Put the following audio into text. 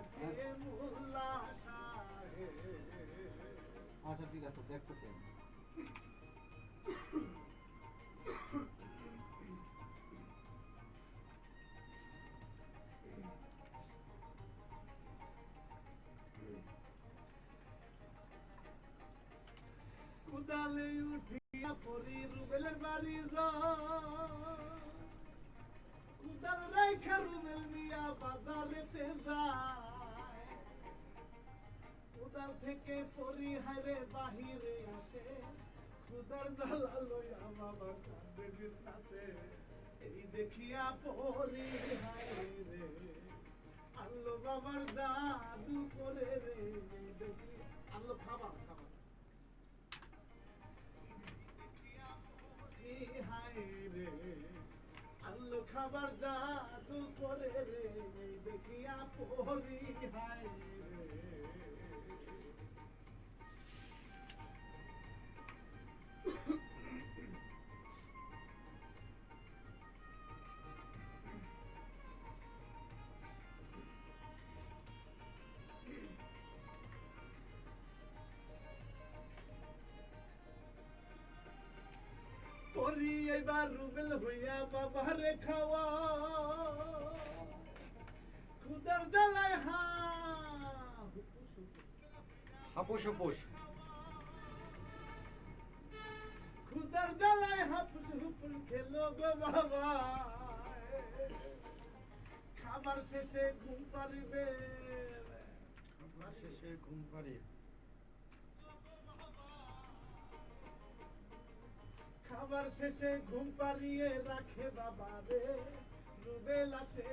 আছে মোল্লা সাহেব আচ্ছা ঠিক আছে দেখতেছি আমি। কুদালে উঠিয়া পরি রুবেলের বাড়ি যাও কুদাল রাইখা রুবেল মিয়া বাজারেতে যায় কুদাল থেকে পরি হারে বাহিরে আসে লইয়া বাবা কান্দে বিছনাতে। এই দেখিয়া পরি হায় রে, আল্লো বাবার জাদু করে রে দেখি আল্লো হায় রে, আল্লো খাবার জাদু করে রে দেখিয়া এবার রুবেল হইয়া বাবারে খাওয়া। খুদার জ্বালায় হা হাপুস হুপুস খুদার জ্বালায় হাপুস হুপুস খেলো গো বাবা। খাবার শেষে ঘুম পারিবে খাবার শেষে ঘুম পাড়ি শেষে ঘুম পাড়িয়ে রাখে বাবা রে রুবেলা সে